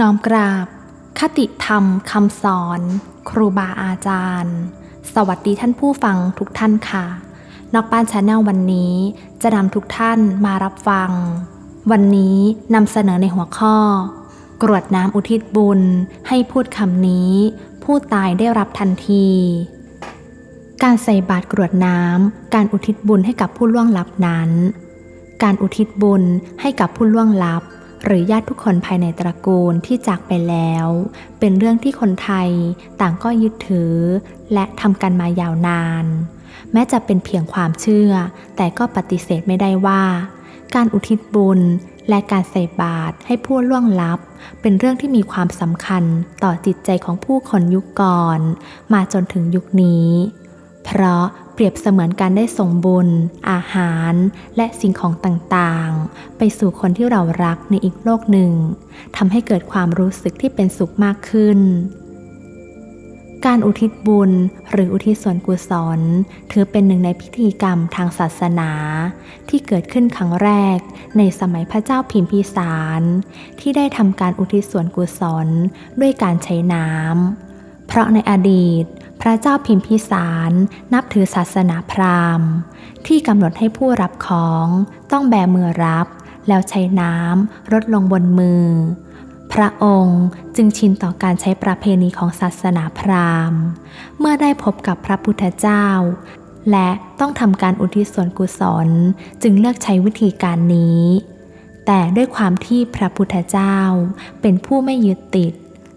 น้อมกราบ คติธรรมคำสอน ครูบาอาจารย์ สวัสดีท่านผู้ฟังทุกท่านค่ะ นอกบ้านชาแนลวันนี้จะนำทุกท่านมารับฟัง วันนี้นำเสนอในหัวข้อ กรวดน้ำอุทิศบุญให้พูดคำนี้ ผู้ตายได้รับทันที การใส่บาตรกรวดน้ำการอุทิศบุญให้กับผู้ล่วงลับนั้น การอุทิศบุญให้กับผู้ล่วงลับ หรือญาติทุกคนภายในตระกูลที่จากไปแล้ว เป็นเรื่องที่คนไทยต่างก็ยึดถือ และทำกันมายาวนาน แม้จะเป็นเพียงความเชื่อ แต่ก็ปฏิเสธไม่ได้ว่า การอุทิศบุญและการใส่บาตรให้ผู้ล่วงลับ เป็นเรื่องที่มีความสำคัญต่อจิตใจของผู้คนยุคก่อน มาจนถึงยุคนี้ เพราะเปรียบเสมือนการได้ส่งบุญ อาหาร และสิ่งของต่างๆ ไปสู่คนที่เรารักในอีกโลกหนึ่งทำให้เกิดความรู้สึกที่เป็นสุขมากขึ้น การอุทิศบุญหรืออุทิศส่วนกุศล ถือเป็นหนึ่งในพิธีกรรมทางศาสนา ที่เกิดขึ้นครั้งแรก ในสมัยพระเจ้าพิมพิสาร ที่ได้ทำการอุทิศส่วนกุศลด้วยการใช้น้ำเพราะในอดีต พระเจ้าพิมพิสารนับถือศาสนาพราหมณ์ ที่กำหนดให้ผู้รับของต้องแบมือรับ แล้วใช้น้ำรดลงบนมือ พระองค์จึงชินต่อการใช้ประเพณีของศาสนาพราหมณ์ เมื่อได้พบกับพระพุทธเจ้า และต้องทำการอุทิศส่วนกุศลจึงเลือกใช้วิธีการนี้ แต่ด้วยความที่พระพุทธเจ้าเป็นผู้ไม่ยึดติด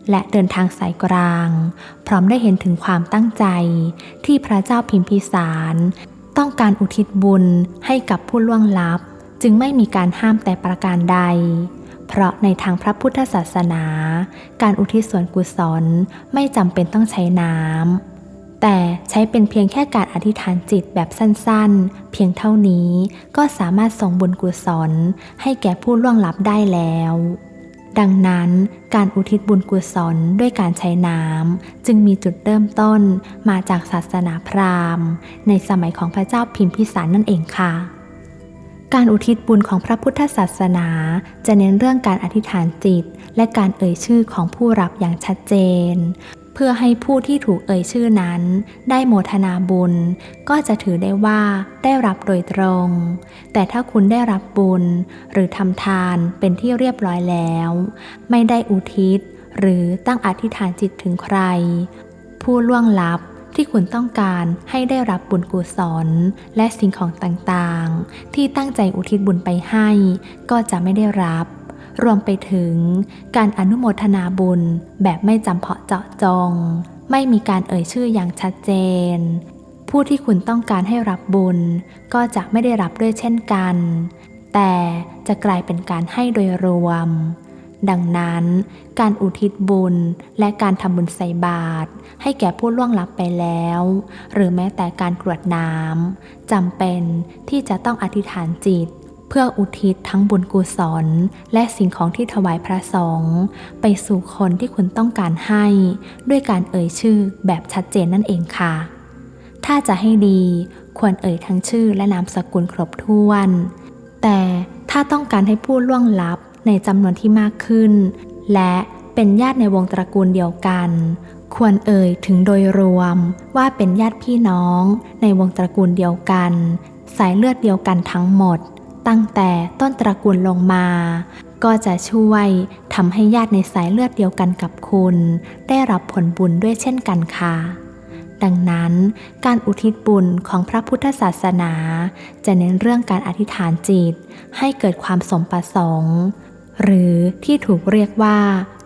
และเดินทางสายกลาง พร้อมได้เห็นถึงความตั้งใจที่พระเจ้าพิมพิสารต้องการอุทิศบุญให้กับผู้ล่วงลับ จึงไม่มีการห้ามแต่ประการใด เพราะในทางพระพุทธศาสนา การอุทิศส่วนกุศลไม่จำเป็นต้องใช้น้ำแต่ใช้เป็นเพียงแค่การอธิษฐานจิตแบบสั้นๆ เพียงเท่านี้ก็สามารถส่งบุญกุศลให้แก่ผู้ล่วงลับได้แล้ว ดังนั้นการอุทิศบุญกุศลด้วยการใช้น้ำจึงมีจุดเริ่มต้นมาจากศาสนาพราหมณ์ ในสมัยของพระเจ้าพิมพิสารนั่นเองค่ะ การอุทิศบุญของพระพุทธศาสนา จะเน้นเรื่องการอธิษฐานจิต และการเอ่ยชื่อของผู้รับอย่างชัดเจน เพื่อให้ผู้ที่ถูกเอ่ยชื่อนั้น ได้โมทนาบุญ ก็จะถือได้ว่าได้รับโดยตรง แต่ถ้าคุณได้รับบุญ หรือทำทานเป็นที่เรียบร้อยแล้ว ไม่ได้อุทิศ หรือตั้งอธิษฐานจิตถึงใคร ผู้ล่วงลับที่คุณต้องการให้ได้รับบุญกุศลและสิ่งของต่างๆ ที่ตั้งใจอุทิศบุญไปให้ ก็จะไม่ได้รับ รวมไปถึงการอนุโมทนาบุญแบบไม่จำเพาะเจาะจง ไม่มีการเอ่ยชื่ออย่างชัดเจน ผู้ที่คุณต้องการให้รับบุญก็จะไม่ได้รับด้วยเช่นกัน แต่จะกลายเป็นการให้โดยรวม ดังนั้น การอุทิศบุญและการทำบุญใส่บาตรให้แก่ผู้ล่วงลับไปแล้ว หรือแม้แต่การกรวดน้ำจำเป็นที่จะต้องอธิษฐานจิต เพื่ออุทิศทั้งบุญกุศล และสิ่งของที่ถวายพระสงฆ์ไปสู่คนที่คุณต้องการให้ ด้วยการเอ่ยชื่อแบบชัดเจนนั่นเองค่ะ ถ้าจะให้ดีควรเอ่ยทั้งชื่อและนามสกุลครบถ้วน แต่ถ้าต้องการให้ผู้ล่วงลับในจำนวนที่มากขึ้น และเป็นญาติในวงตระกูลเดียวกัน ควรเอ่ยถึงโดยรวมว่าเป็นญาติพี่น้องในวงตระกูลเดียวกัน สายเลือดเดียวกันทั้งหมด ตั้งแต่ต้นตระกูลลงมา ก็จะช่วยทำให้ญาติในสายเลือดเดียวกันกับคุณ ได้รับผลบุญด้วยเช่นกันค่ะ ดังนั้น การอุทิศบุญของพระพุทธศาสนา จะเน้นเรื่องการอธิษฐานจิต ให้เกิดความสมประสงค์ หรือที่ถูกเรียกว่า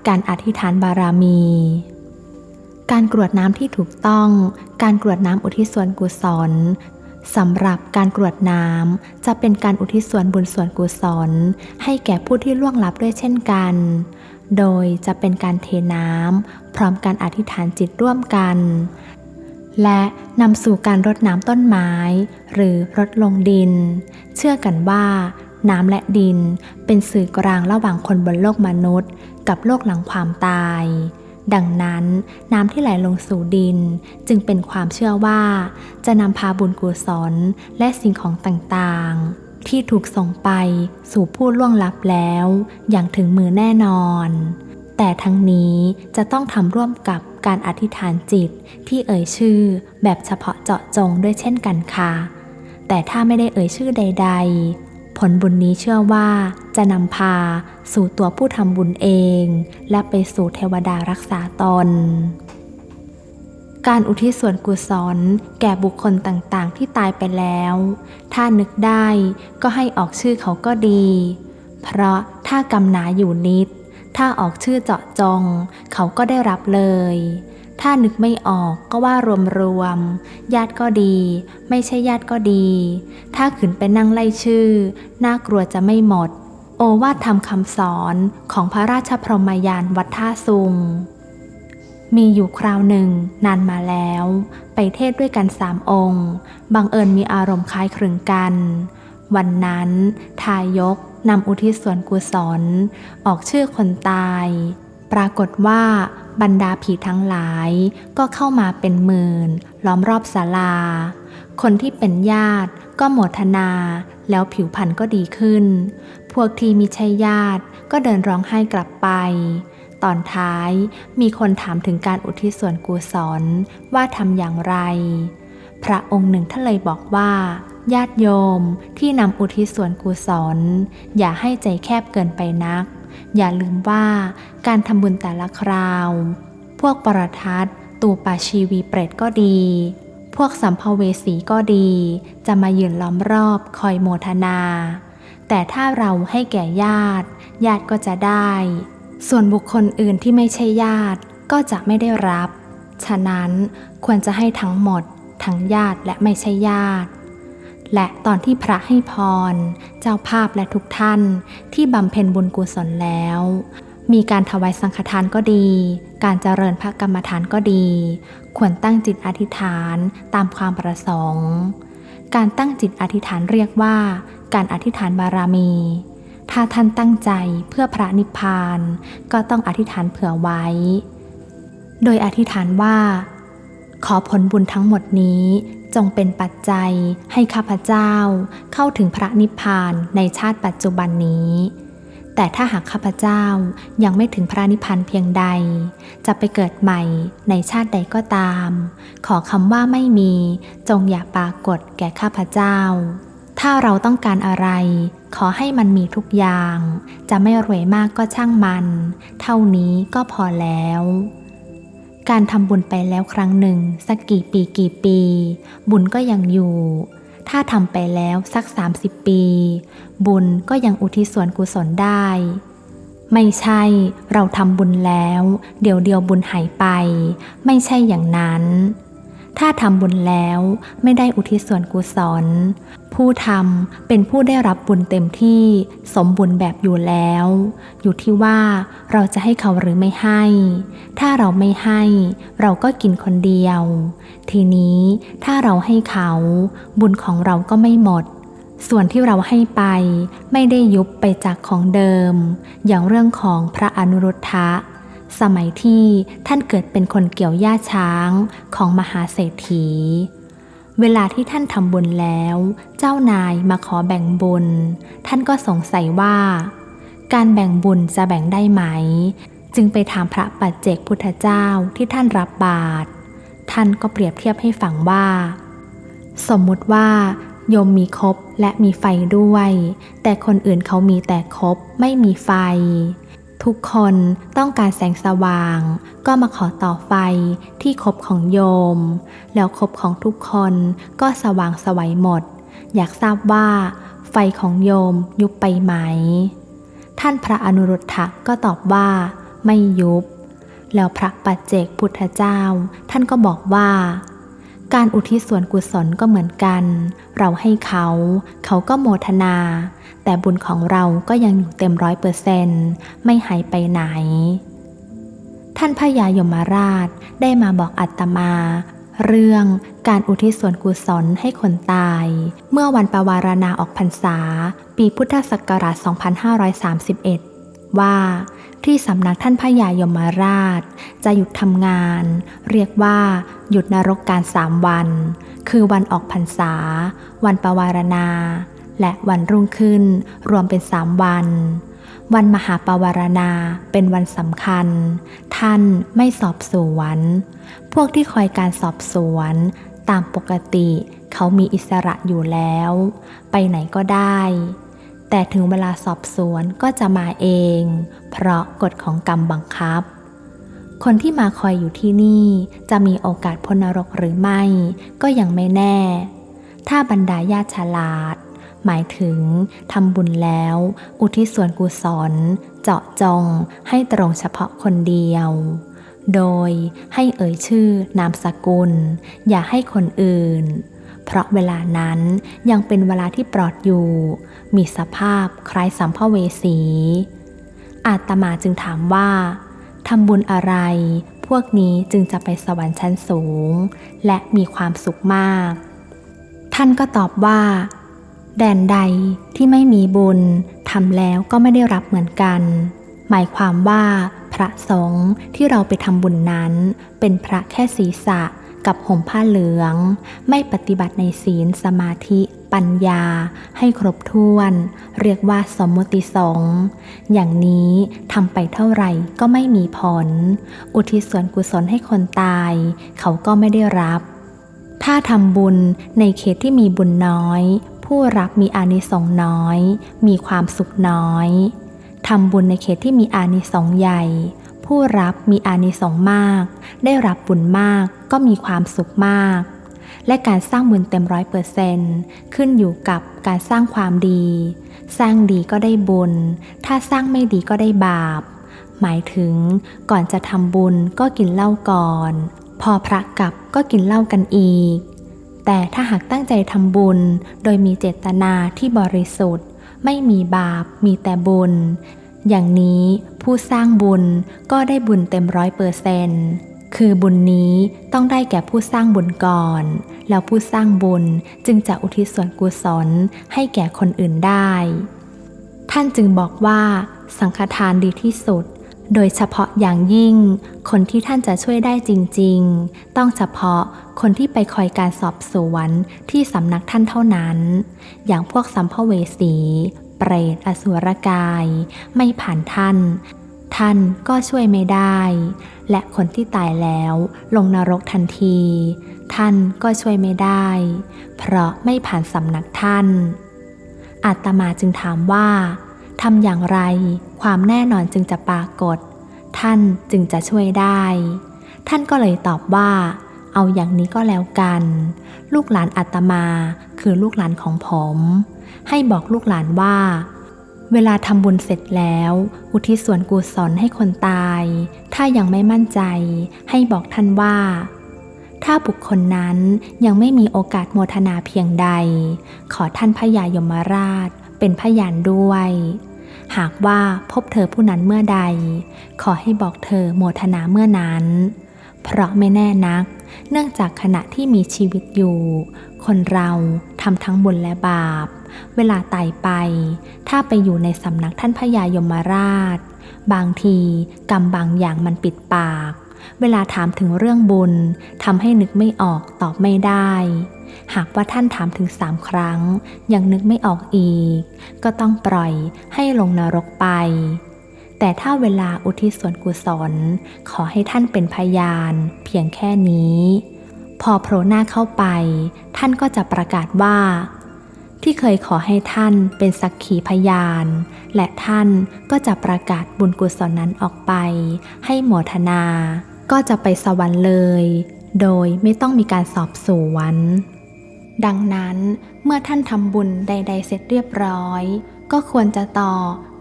การอธิษฐานบารามี การกรวดน้ำที่ถูกต้อง การกรวดน้ำอุทิศส่วนกุศล สำหรับการกรวดน้ำจะเป็นการอุทิศส่วนบุญส่วนกุศลให้แก่ผู้ที่ล่วงลับด้วยเช่นกัน โดยจะเป็นการเทน้ำพร้อมการอธิษฐานจิตร่วมกัน และนำสู่การรดน้ำต้นไม้ หรือรดลงดิน เชื่อกันว่าน้ำและดินเป็นสื่อกลางระหว่างคนบนโลกมนุษย์ กับโลกหลังความตาย ดังนั้นน้ำที่ไหลลงสู่ดิน จึงเป็นความเชื่อว่า จะนำพาบุญกุศลและสิ่งของต่างๆ ที่ถูกส่งไปสู่ผู้ล่วงลับแล้ว อย่างถึงมือแน่นอน แต่ทั้งนี้จะต้องทำร่วมกับการอธิษฐานจิตที่เอ่ยชื่อแบบเฉพาะเจาะจงด้วยเช่นกันค่ะ แต่ถ้าไม่ได้เอ่ยชื่อใด ๆ ผลบุญนี้เชื่อว่าจะนำพาสู่ตัวผู้ทำบุญเอง และไปสู่เทวดารักษาตน การอุทิศส่วนกุศลแก่บุคคลต่างๆ ที่ตายไปแล้ว ถ้านึกได้ก็ให้ออกชื่อเขาก็ดี เพราะถ้ากำหนาอยู่นิด ถ้าออกชื่อเจาะจง เขาก็ได้รับเลย ถ้านึกไม่ออกก็ว่ารวมๆญาติก็ดี ไม่ใช่ญาติก็ดี ถ้าขืนไปนั่งไล่ชื่อ น่ากลัวจะไม่หมด โอวาทธรรมคำสอนของพระราชพรหมยานวัดท่าซุง มีอยู่คราวหนึ่งนานมาแล้ว ไปเทศด้วยกันสามองค์ บังเอิญมีอารมณ์คล้ายคลึงกัน วันนั้น ทายกนำอุทิศส่วนกุศล ออกชื่อคนตาย ปรากฏว่า บรรดาผีทั้งหลายก็เข้ามาเป็นหมื่น ล้อมรอบศาลา คนที่เป็นญาติก็โมทนา แล้วผิวพรรณก็ดีขึ้น พวกที่มิใช่ญาติก็เดินร้องไห้กลับไป ตอนท้ายมีคนถามถึงการอุทิศส่วนกุศลว่าทำอย่างไร พระองค์หนึ่งท่านเลยบอกว่าญาติโยมที่นำอุทิศส่วนกุศล อย่าให้ใจแคบเกินไปนัก อย่าลืมว่าการทำบุญแต่ละคราว พวกปรทัดตูปาชีวีเปรตก็ดี พวกสัมภเวสีก็ดี จะมายืนล้อมรอบคอยโมทนา แต่ถ้าเราให้แก่ญาติ ญาติก็จะได้ ส่วนบุคคลอื่นที่ไม่ใช่ญาติก็จะไม่ได้รับ ฉะนั้นควรจะให้ทั้งหมด ทั้งญาติและไม่ใช่ญาติ และตอนที่พระให้พร เจ้าภาพและทุกท่านที่บำเพ็ญบุญกุศลแล้ว มีการถวายสังฆทานก็ดี การเจริญพระกรรมฐานก็ดี ควรตั้งจิตอธิษฐานตามความประสงค์ การตั้งจิตอธิษฐานเรียกว่า การอธิษฐานบารมี ถ้าท่านตั้งใจเพื่อพระนิพพาน ก็ต้องอธิษฐานเผื่อไว้ โดยอธิษฐานว่า ขอผลบุญทั้งหมดนี้ จงเป็นปัจจัยให้ข้าพเจ้าเข้าถึงพระนิพพานในชาติปัจจุบันนี้ แต่ถ้าหากข้าพเจ้ายังไม่ถึงพระนิพพานเพียงใด จะไปเกิดใหม่ในชาติใดก็ตาม ขอคำว่าไม่มีจงอย่าปรากฏแก่ข้าพเจ้า ถ้าเราต้องการอะไร ขอให้มันมีทุกอย่าง จะไม่รวยมากก็ช่างมัน เท่านี้ก็พอแล้ว การทำบุญไปแล้วครั้งหนึ่ง สักกี่ปีกี่ปี บุญก็ยังอยู่ ถ้าทำไปแล้วสัก 30 ปี บุญก็ยังอุทิศส่วนกุศลได้ ไม่ใช่เราทำบุญแล้ว เดี๋ยวเดียวบุญหายไป ไม่ใช่อย่างนั้น ถ้าทำบุญแล้วไม่ได้อุทิศส่วนกุศล ผู้ทำเป็นผู้ได้รับบุญเต็มที่สมบุญแบบอยู่แล้ว อยู่ที่ว่าเราจะให้เขาหรือไม่ให้ ถ้าเราไม่ให้เราก็กินคนเดียว ทีนี้ถ้าเราให้เขาบุญของเราก็ไม่หมดส่วนที่เราให้ไปไม่ได้ยุบไปจากของเดิม อย่างเรื่องของพระอนุรุทธะ สมัยที่ท่านเกิดเป็นคนเกี่ยวหญ้าช้างของมหาเศรษฐี เวลาที่ท่านทำบุญแล้ว เจ้านายมาขอแบ่งบุญ ท่านก็สงสัยว่า การแบ่งบุญจะแบ่งได้ไหม จึงไปถามพระปัจเจกพุทธเจ้าที่ท่านรับบาตรท่านก็เปรียบเทียบให้ฟังว่า สมมุติว่าโยมมีคบและมีไฟด้วย แต่คนอื่นเขามีแต่คบไม่มีไฟ ทุกคนต้องการแสงสว่าง ก็มาขอต่อไฟที่คบของโยม แล้วคบของทุกคนก็สว่างสวัยหมด อยากทราบว่า ไฟของโยมยุบไปไหม ท่านพระอนุรุทธะก็ตอบว่า ไม่ยุบ แล้วพระปัจเจกพุทธเจ้า ท่านก็บอกว่า การอุทิศส่วนกุศลก็เหมือนกัน เราให้เขา เขาก็โมทนา แต่บุญของเราก็ยังอยู่เต็มร้อยเปอร์เซนต์ไม่หายไปไหน ท่านพญายมราชได้มาบอกอัตมา เรื่องการอุทิศส่วนกุศลให้คนตาย เมื่อวันปวารณาออกพรรษา ปีพุทธศักราช 2531 ว่าที่สำนักท่านพญายมราช จะหยุดทำงาน เรียกว่า หยุดนรกการสามวัน คือวันออกพรรษา วันปวารณา และวันรุ่งขึ้นรวมเป็นสามวัน วันมหาปวารณาเป็นวันสำคัญ ท่านไม่สอบสวน พวกที่คอยการสอบสวน ตามปกติเขามีอิสระอยู่แล้ว ไปไหนก็ได้ แต่ถึงเวลาสอบสวนก็จะมาเอง เพราะกฎของกรรมบังคับคนที่มาคอยอยู่ที่นี่จะมีโอกาสพ้นนรกหรือไม่ ก็ยังไม่แน่ ถ้าบรรดาญาติฉลาด หมายถึงทำบุญแล้ว อุทิศส่วนกุศล เจาะจงให้ตรงเฉพาะคนเดียว โดยให้เอ่ยชื่อนามสกุล อย่าให้คนอื่น เพราะเวลานั้นยังเป็นเวลาที่ปลอดอยู่ มีสภาพคล้ายสัมภเวสี อาตมาจึงถามว่าทำบุญอะไร พวกนี้จึงจะไปสวรรค์ชั้นสูง และมีความสุขมาก ท่านก็ตอบว่า แดนใดที่ไม่มีบุญทำแล้วก็ไม่ได้รับเหมือนกัน หมายความว่าพระสงฆ์ที่เราไปทำบุญนั้น เป็นพระแค่ศีรษะกับห่มผ้าเหลือง ไม่ปฏิบัติในศีลสมาธิปัญญาให้ครบถ้วน เรียกว่าสมมติสงฆ์อย่างนี้ทำไปเท่าไหร่ก็ไม่มีผล อุทิศส่วนกุศลให้คนตาย เขาก็ไม่ได้รับ ถ้าทำบุญในเขตที่มีบุญน้อย ผู้รับมีอานิสงส์น้อย มีความสุขน้อยทำบุญในเขตที่มีอานิสงส์ใหญ่ ผู้รับมีอานิสงส์มาก ได้รับบุญมากก็มีความสุขมาก และการสร้างบุญเต็มร้อยเปอร์เซนต์ขึ้นอยู่กับการสร้างความดี สร้างดีก็ได้บุญ ถ้าสร้างไม่ดีก็ได้บาป หมายถึงก่อนจะทำบุญก็กินเหล้าก่อน พอพระกลับก็กินเหล้ากันอีก แต่ถ้าหากตั้งใจทำบุญ โดยมีเจตนาที่บริสุทธิ์ ไม่มีบาป มีแต่บุญ อย่างนี้ผู้สร้างบุญก็ได้บุญเต็มร้อยเปอร์เซนต์คือบุญนี้ต้องได้แก่ผู้สร้างบุญก่อน แล้วผู้สร้างบุญจึงจะอุทิศส่วนกุศลให้แก่คนอื่นได้ ท่านจึงบอกว่า สังฆทานดีที่สุด โดยเฉพาะอย่างยิ่ง คนที่ท่านจะช่วยได้จริงๆ ต้องเฉพาะคนที่ไปคอยการสอบสวนที่สำนักท่านเท่านั้น อย่างพวกสัมภเวสี เปรตอสุรกาย ไม่ผ่านท่าน ท่านก็ช่วยไม่ได้ และคนที่ตายแล้วลงนรกทันที ท่านก็ช่วยไม่ได้ เพราะไม่ผ่านสำนักท่านอาตมาจึงถามว่า ทำอย่างไร ความแน่นอนจึงจะปรากฏ ท่านจึงจะช่วยได้ ท่านก็เลยตอบว่า เอาอย่างนี้ก็แล้วกัน ลูกหลานอาตมาคือลูกหลานของผม ให้บอกลูกหลานว่า เวลาทำบุญเสร็จแล้ว อุทิศส่วนกุศลให้คนตาย ถ้ายังไม่มั่นใจ ให้บอกท่านว่าถ้าบุคคลนั้นยังไม่มีโอกาสโมทนาเพียงใด ขอท่านพระยายมราชเป็นพยานด้วย หากว่าพบเธอผู้นั้นเมื่อใด ขอให้บอกเธอโมทนาเมื่อนั้น เพราะไม่แน่นัก เนื่องจากขณะที่มีชีวิตอยู่ คนเราทำทั้งบุญและบาป เวลาตายไป ถ้าไปอยู่ในสำนักท่านพญายมราช บางทีกรรมบางอย่างมันปิดปาก เวลาถามถึงเรื่องบุญทำให้นึกไม่ออกตอบไม่ได้ หากว่าท่านถามถึงสามครั้ง ยังนึกไม่ออกอีก ก็ต้องปล่อยให้ลงนรกไป แต่ถ้าเวลาอุทิศส่วนกุศล ขอให้ท่านเป็นพยานเพียงแค่นี้ พอโผล่หน้าเข้าไป ท่านก็จะประกาศว่า ที่เคยขอให้ท่านเป็นสักขีพยาน และท่านก็จะประกาศบุญกุศลนั้นออกไป ให้โมทนา ก็จะไปสวรรค์เลย โดยไม่ต้องมีการสอบสวน ดังนั้นเมื่อท่านทำบุญใด ๆ เสร็จเรียบร้อย ก็ควรจะต่อ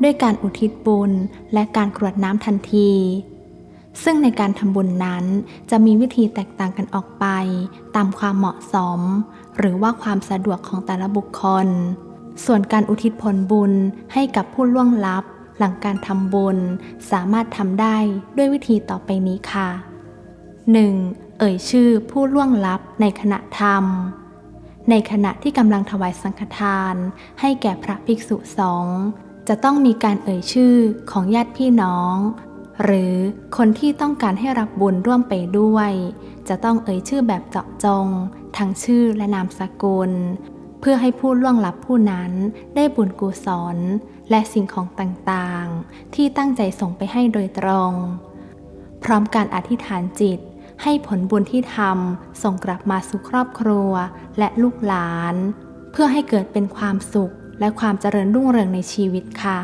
ด้วยการอุทิศบุญและการกรวดน้ำทันที ซึ่งในการทำบุญนั้นจะมีวิธีแตกต่างกันออกไป ตามความเหมาะสม หรือว่าความสะดวกของแต่ละบุคคล ส่วนการอุทิศผลบุญให้กับผู้ล่วงลับ หลังการทำบุญสามารถทำได้ด้วยวิธีต่อไปนี้ค่ะ 1. เอ่ยชื่อผู้ล่วงลับในขณะทำในขณะที่กำลังถวายสังฆทาน ให้แก่พระภิกษุสงฆ์จะต้องมีการเอ่ยชื่อของญาติพี่น้อง หรือคนที่ต้องการให้รับบุญร่วมไปด้วย จะต้องเอ่ยชื่อแบบเจาะจง ทั้งชื่อและนามสกุล เพื่อให้ผู้ล่วงลับผู้นั้นได้บุญกุศล และสิ่งของต่างๆ ที่ตั้งใจส่งไปให้โดยตรง พร้อมการอธิษฐานจิต ให้ผลบุญที่ทำส่งกลับมาสู่ครอบครัวและลูกหลาน เพื่อให้เกิดเป็นความสุขและความเจริญรุ่งเรืองในชีวิตค่ะ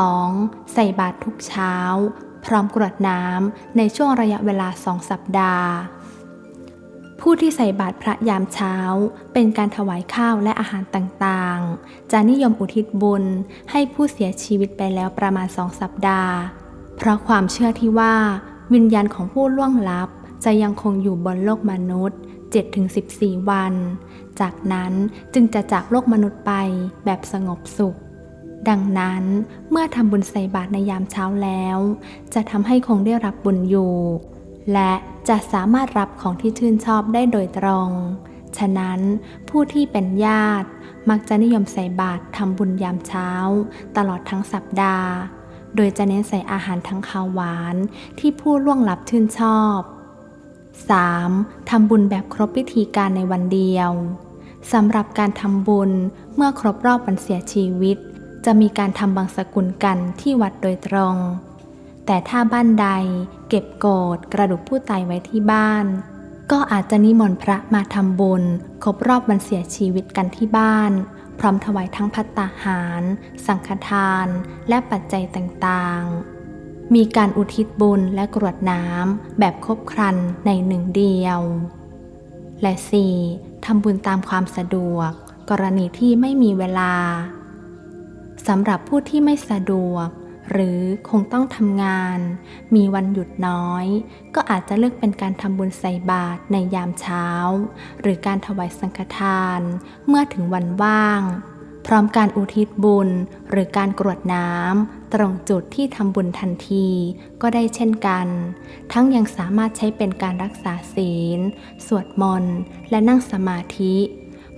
2. ใส่บาตรทุกเช้า พร้อมกรวดน้ำในช่วงระยะเวลาสองสัปดาห์ ผู้ที่ใส่บาตรพระยามเช้า เป็นการถวายข้าวและอาหารต่างๆ จะนิยมอุทิศบุญให้ผู้เสียชีวิตไปแล้วประมาณสองสัปดาห์ เพราะความเชื่อที่ว่า วิญญาณของผู้ล่วงลับจะยังคงอยู่บนโลกมนุษย์ 7-14 วัน จากนั้นจึงจะจากโลกมนุษย์ไปแบบสงบสุข ดังนั้นเมื่อทำบุญใส่บาตรในยามเช้าแล้ว จะทำให้คงได้รับบุญอยู่ และจะสามารถรับของที่ชื่นชอบได้โดยตรง ฉะนั้นผู้ที่เป็นญาติมักจะนิยมใส่บาตรทำบุญยามเช้า ตลอดทั้งสัปดาห์ โดยจะเน้นใส่อาหารทั้งข้าวหวานที่ผู้ล่วงลับชื่นชอบ 3. ทำบุญแบบครบพิธีการในวันเดียวสำหรับการทำบุญเมื่อครบรอบวันเสียชีวิต จะมีการทำบางสกุลกันที่วัดโดยตรง แต่ถ้าบ้านใดเก็บโกรธกระดูกผู้ตายไว้ที่บ้าน ก็อาจจะนิมนต์พระมาทำบุญครบรอบวันเสียชีวิตกันที่บ้าน พร้อมถวายทั้งพัตตาหาร สังฆทาน และปัจจัยต่างๆ มีการอุทิศบุญและกรวดน้ำแบบครบครันในหนึ่งเดียว และ 4. ทำบุญตามความสะดวก กรณีที่ไม่มีเวลาสำหรับผู้ที่ไม่สะดวก หรือคงต้องทำงาน มีวันหยุดน้อย ก็อาจจะเลือกเป็นการทำบุญใส่บาตรในยามเช้า หรือการถวายสังฆทาน เมื่อถึงวันว่าง พร้อมการอุทิศบุญ หรือการกรวดน้ำตรงจุดที่ทำบุญทันที ก็ได้เช่นกัน ทั้งยังสามารถใช้เป็นการรักษาศีล สวดมนต์ และนั่งสมาธิ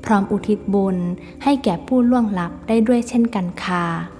พร้อมอุทิศบุญให้แก่ผู้ล่วงลับได้ด้วยเช่นกันค่ะ